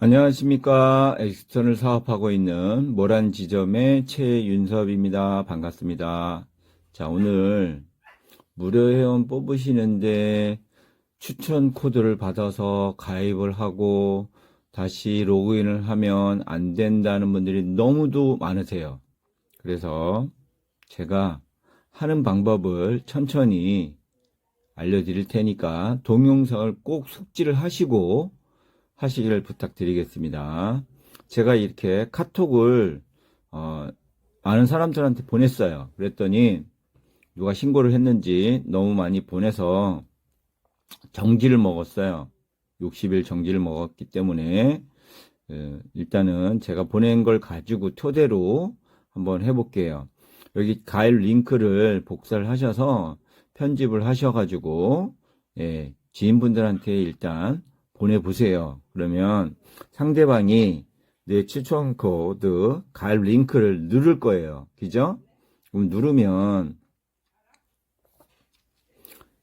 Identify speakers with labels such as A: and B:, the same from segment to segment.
A: 안녕하십니까. 엑스턴을 사업하고 있는 모란 지점의 최윤섭입니다. 반갑습니다. 자, 오늘 무료 회원 뽑으시는데 추천 코드를 받아서 가입을 하고 다시 로그인을 하면 안 된다는 분들이 너무도 많으세요. 그래서 제가 하는 방법을 천천히 알려드릴 테니까 동영상을 꼭 숙지를 하시고 하시기를 부탁드리겠습니다. 제가 이렇게 카톡을 어, 많은 사람들한테 보냈어요. 그랬더니 누가 신고를 했는지 너무 많이 보내서 정지를 먹었어요. 60일 정지를 먹었기 때문에 어, 일단은 제가 보낸 걸 가지고 토대로 한번 해볼게요. 여기 가입 링크를 복사를 하셔서 편집을 하셔가지고 예, 지인분들한테 일단 보내보세요. 그러면 상대방이 내 추천 코드 가입 링크를 누를 거예요. 그죠? 그럼 누르면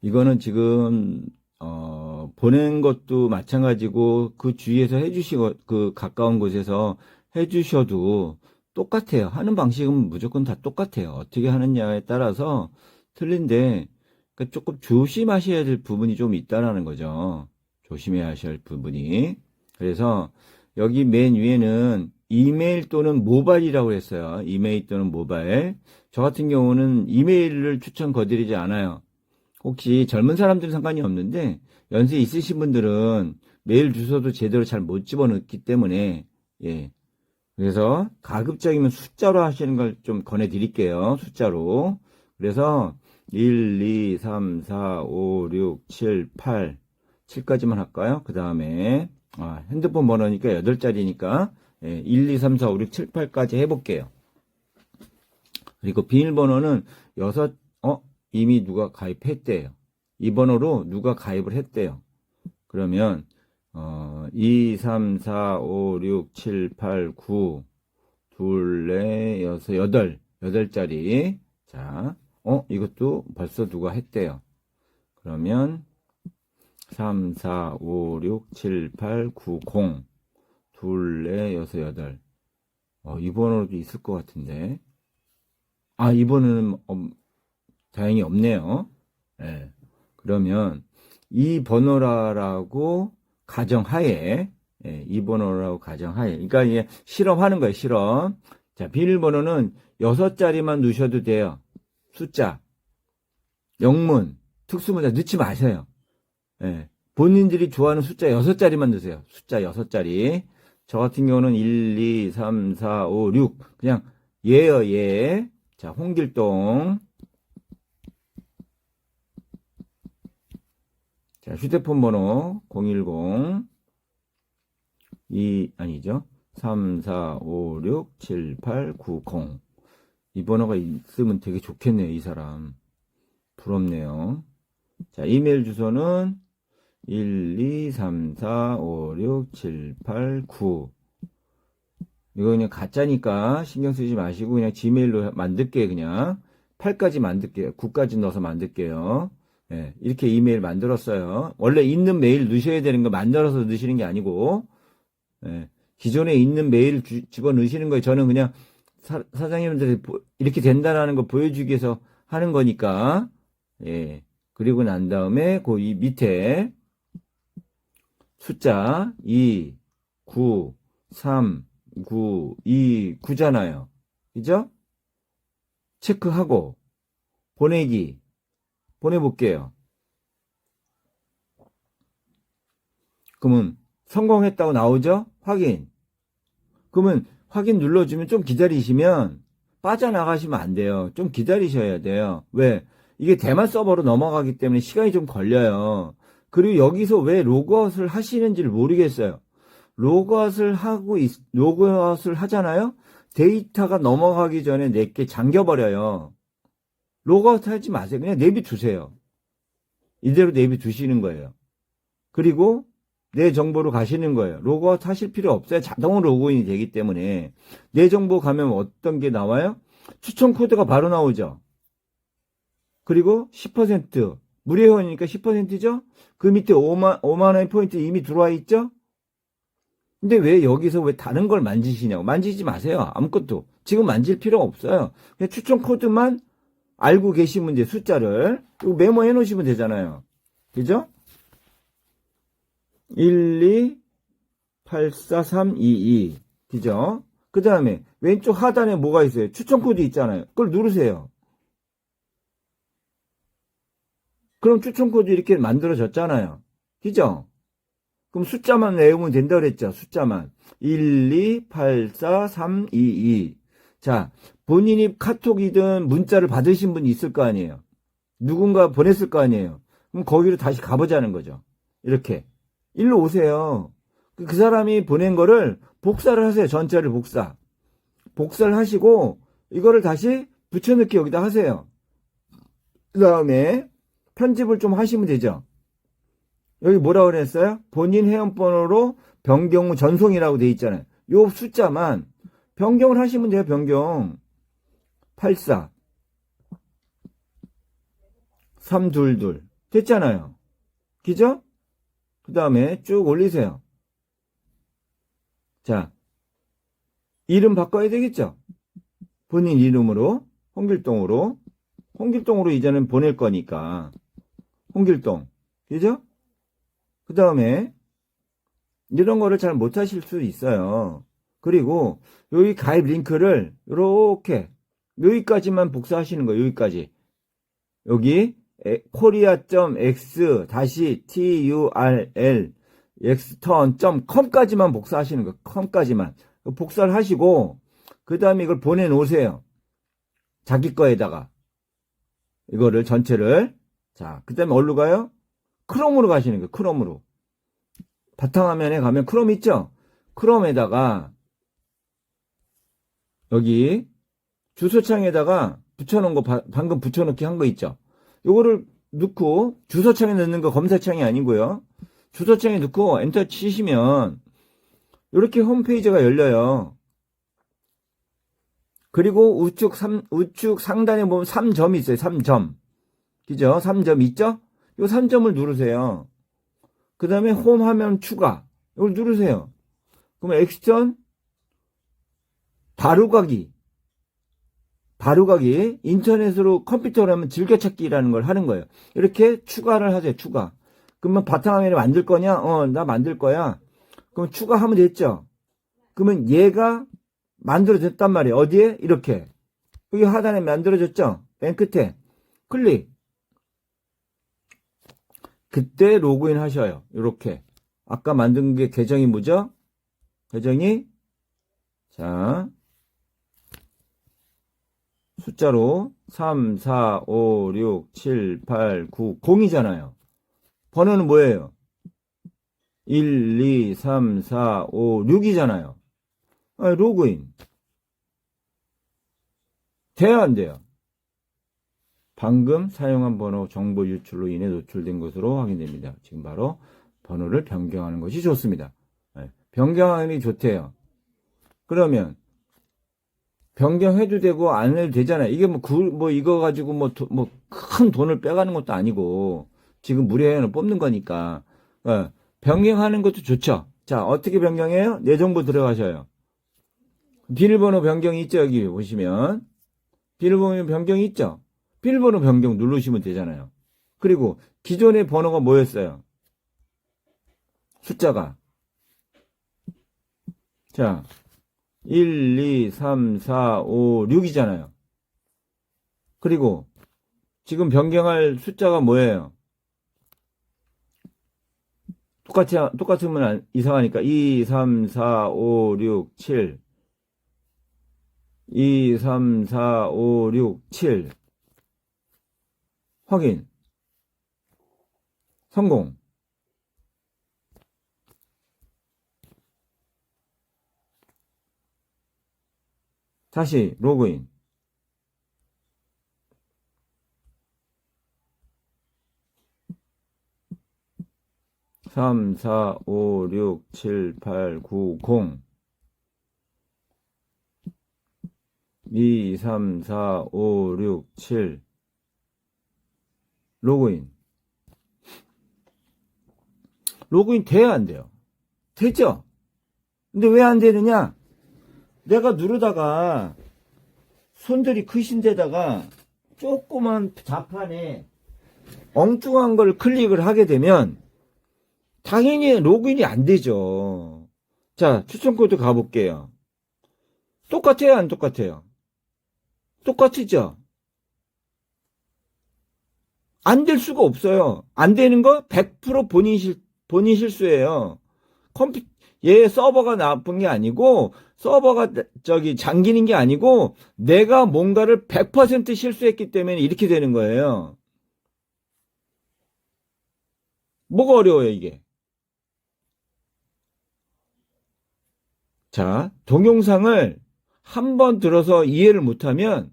A: 이거는 지금 어, 보낸 것도 마찬가지고 그 주위에서 해주시고 그 가까운 곳에서 해주셔도 똑같아요. 하는 방식은 무조건 다 똑같아요. 어떻게 하느냐에 따라서 틀린데 그러니까 조금 조심하셔야 될 부분이 좀 있다라는 거죠. 조심해야 하실 부분이. 그래서 여기 맨 위에는 이메일 또는 모바일이라고 했어요. 이메일 또는 모바일. 저 같은 경우는 이메일을 추천 거드리지 않아요. 혹시 젊은 사람들은 상관이 없는데 연세 있으신 분들은 메일 주소도 제대로 잘 못 집어넣기 때문에 예. 그래서 가급적이면 숫자로 하시는 걸 좀 권해 드릴게요. 숫자로. 그래서 1, 2, 3, 4, 5, 6, 7, 8 7까지만 할까요? 그 다음에 아, 핸드폰 번호니까 8자리니까 예, 1, 2, 3, 4, 5, 6, 7, 8까지 해볼게요. 그리고 비밀번호는 6, 어? 이미 누가 가입했대요. 이 번호로 누가 가입을 했대요. 그러면 어, 2, 3, 4, 5, 6, 7, 8, 9 둘, 넷, 여섯, 여덟 여덟 자리 자, 어? 이것도 벌써 누가 했대요. 그러면 3, 4, 5, 6, 7, 8, 9, 0 둘, 넷, 여섯, 여덟 어, 이 번호도 있을 것 같은데 아, 이 번호는 어, 다행히 없네요. 예. 그러면 이 번호라고 가정하에 예, 이 번호라고 가정하에 그러니까 이게 실험하는 거예요. 실험. 자, 비밀번호는 여섯 자리만 넣으셔도 돼요. 숫자, 영문, 특수문자 넣지 마세요. 예. 본인들이 좋아하는 숫자 여섯 자리만 넣으세요. 숫자 여섯 자리. 저 같은 경우는 1, 2, 3, 4, 5, 6. 그냥 예요, 예. 자, 홍길동. 자, 휴대폰 번호 010 2 아니죠. 3 4 5 6 7 8 9 0. 이 번호가 있으면 되게 좋겠네요, 이 사람. 부럽네요. 자, 이메일 주소는 1 2 3 4 5 6 7 8 9 이거 그냥 가짜니까 신경 쓰지 마시고 그냥 지메일로 만들게요, 그냥. 8까지 만들게요. 9까지 넣어서 만들게요. 예, 이렇게 이메일 만들었어요. 원래 있는 메일 넣으셔야 되는 거 만들어서 넣으시는 게 아니고, 예, 기존에 있는 메일 집어 넣으시는 거예요. 저는 그냥 사, 장님들한테 이렇게 된다라는 거 보여주기 위해서 하는 거니까, 예, 그리고 난 다음에 그 이 밑에 숫자 2, 9, 3, 9, 2, 9잖아요. 그죠? 체크하고, 보내기, 보내볼게요. 그러면 성공했다고 나오죠? 확인. 그러면 확인 눌러주면 좀 기다리시면 빠져나가시면 안 돼요. 좀 기다리셔야 돼요. 왜? 이게 대만 서버로 넘어가기 때문에 시간이 좀 걸려요. 그리고 여기서 왜 로그아웃을 하시는지를 모르겠어요. 로그아웃을 하고, 있, 로그아웃을 하잖아요? 데이터가 넘어가기 전에 내게 잠겨버려요. 로그아웃 하지 마세요. 그냥 내비 두세요. 이대로 내비 두시는 거예요. 그리고 내 정보로 가시는 거예요. 로그아웃 하실 필요 없어요. 자동으로 로그인이 되기 때문에. 내 정보 가면 어떤 게 나와요? 추천 코드가 바로 나오죠. 그리고 10% 무료회원이니까 10%죠? 그 밑에 5만, 5만 원의 포인트 이미 들어와 있죠? 근데 왜 여기서 왜 다른 걸 만지시냐고. 만지지 마세요. 아무것도. 지금 만질 필요 없어요. 그냥 추천 코드만 알고 계시면 돼, 숫자를. 이거 메모해 놓으시면 되잖아요. 그죠? 1, 2, 8, 4, 3, 2, 2. 그죠? 그 다음에 왼쪽 하단에 뭐가 있어요? 추천 코드 있잖아요. 그걸 누르세요. 그럼 추천 코드 이렇게 만들어졌잖아요. 그죠? 그럼 숫자만 외우면 된다 그랬죠. 숫자만. 1, 2, 8, 4, 3, 2, 2. 자, 본인이 카톡이든 문자를 받으신 분이 있을 거 아니에요. 누군가 보냈을 거 아니에요. 그럼 거기로 다시 가보자는 거죠. 이렇게. 일로 오세요. 그- 그 사람이 보낸 거를 복사를 하세요. 전체를 복사. 복사를 하시고 이거를 다시 붙여넣기 여기다 하세요. 그 다음에 편집을 좀 하시면 되죠. 여기 뭐라고 그랬어요? 본인 회원번호로 변경 후 전송이라고 돼 있잖아요. 요 숫자만 변경을 하시면 돼요. 변경. 84 322 됐잖아요. 그죠? 그 다음에 쭉 올리세요. 자, 이름 바꿔야 되겠죠? 본인 이름으로, 홍길동으로. 홍길동으로 이제는 보낼 거니까. 홍길동. 그죠? 그 다음에, 이런 거를 잘 못하실 수 있어요. 그리고, 여기 가입 링크를, 요렇게, 여기까지만 복사하시는 거예요, 여기까지. 여기, 코리아.x 다시 turl xton.com까지만 복사하시는 거예요. com까지만. 복사를 하시고 그 다음에 이걸 보내 놓으세요. 자기 거에다가 이거를 전체를 자, 그 다음에 어디로 가요? 크롬으로 가시는 거예요. 크롬으로. 바탕화면에 가면 크롬 있죠? 크롬에다가 여기 주소창에다가 붙여놓은 거 바- 방금 붙여놓기 한 거 있죠? 요거를 넣고 주소창에 넣는 거 검사창이 아니고요. 주소창에 넣고 엔터 치시면 이렇게 홈페이지가 열려요. 그리고 우측 삼, 우측 상단에 보면 3점이 있어요. 3점. 그죠? 3점 있죠? 요 3점을 누르세요. 그 다음에 홈 화면 추가. 이걸 누르세요. 그러면 엑스턴 바로가기. 바로가기. 인터넷으로 컴퓨터로 하면 즐겨찾기라는 걸 하는 거예요. 이렇게 추가를 하세요. 추가. 그러면 바탕화면에 만들 거냐? 어, 나 만들 거야. 그럼 추가하면 됐죠? 그러면 얘가 만들어졌단 말이에요. 어디에? 이렇게. 여기 하단에 만들어졌죠? 맨 끝에. 클릭. 그때 로그인 하셔요. 이렇게. 아까 만든 게 계정이 뭐죠? 계정이, 자, 숫자로 3, 4, 5, 6, 7, 8, 9, 0이잖아요. 번호는 뭐예요? 1, 2, 3, 4, 5, 6이잖아요. 아, 로그인. 돼야 안 돼요? 방금 사용한 번호 정보 유출로 인해 노출된 것으로 확인됩니다. 지금 바로 번호를 변경하는 것이 좋습니다. 네, 변경하는 게 좋대요. 그러면 변경해도 되고 안 해도 되잖아요. 이게 뭐, 그, 뭐 이거 가지고 뭐, 뭐, 큰 돈을 빼가는 것도 아니고, 지금 무료회원을 뽑는 거니까, 어, 변경하는 것도 좋죠. 자, 어떻게 변경해요? 내 정보 들어가셔요. 비밀번호 변경이 있죠, 여기 보시면. 비밀번호 변경이 있죠? 비밀번호 변경 누르시면 되잖아요. 그리고 기존의 번호가 뭐였어요? 숫자가. 자, 1, 2, 3, 4, 5, 6이잖아요. 그리고 지금 변경할 숫자가 뭐예요? 똑같이, 똑같으면 안- 이상하니까 2, 3, 4, 5, 6, 7 2, 3, 4, 5, 6, 7 확인 성공 다시 로그인 삼, 사, 오, 육, 칠, 팔, 구, 공. 2, 3, 4, 5, 6, 7. 로그인. 로그인 돼야 안 돼요. 됐죠? 근데 왜 안 되느냐? 내가 누르다가 손들이 크신 데다가 조그만 자판에 엉뚱한 걸 클릭을 하게 되면 당연히 로그인이 안 되죠. 자, 추천 코드 가볼게요. 똑같아요, 안 똑같아요? 똑같으죠? 안 될 수가 없어요. 안 되는 거 100% 본인 실, 본인 실수예요. 컴퓨, 얘 서버가 나쁜 게 아니고, 서버가 저기 잠기는 게 아니고, 내가 뭔가를 100% 실수했기 때문에 이렇게 되는 거예요. 뭐가 어려워요, 이게? 자, 동영상을 한 번 들어서 이해를 못하면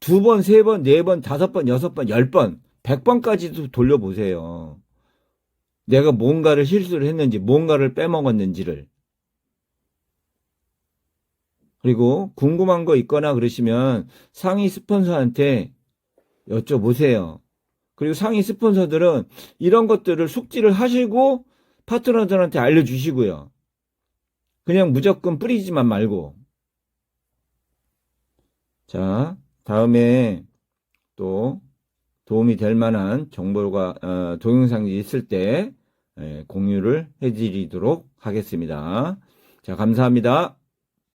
A: 두 번, 세 번, 네 번, 다섯 번, 여섯 번, 열 번, 백 번까지도 돌려보세요. 내가 뭔가를 실수를 했는지, 뭔가를 빼먹었는지를. 그리고 궁금한 거 있거나 그러시면 상위 스폰서한테 여쭤보세요. 그리고 상위 스폰서들은 이런 것들을 숙지를 하시고 파트너들한테 알려주시고요. 그냥 무조건 뿌리지만 말고. 자, 다음에 또 도움이 될 만한 정보가, 어, 동영상이 있을 때 예, 공유를 해드리도록 하겠습니다. 자, 감사합니다.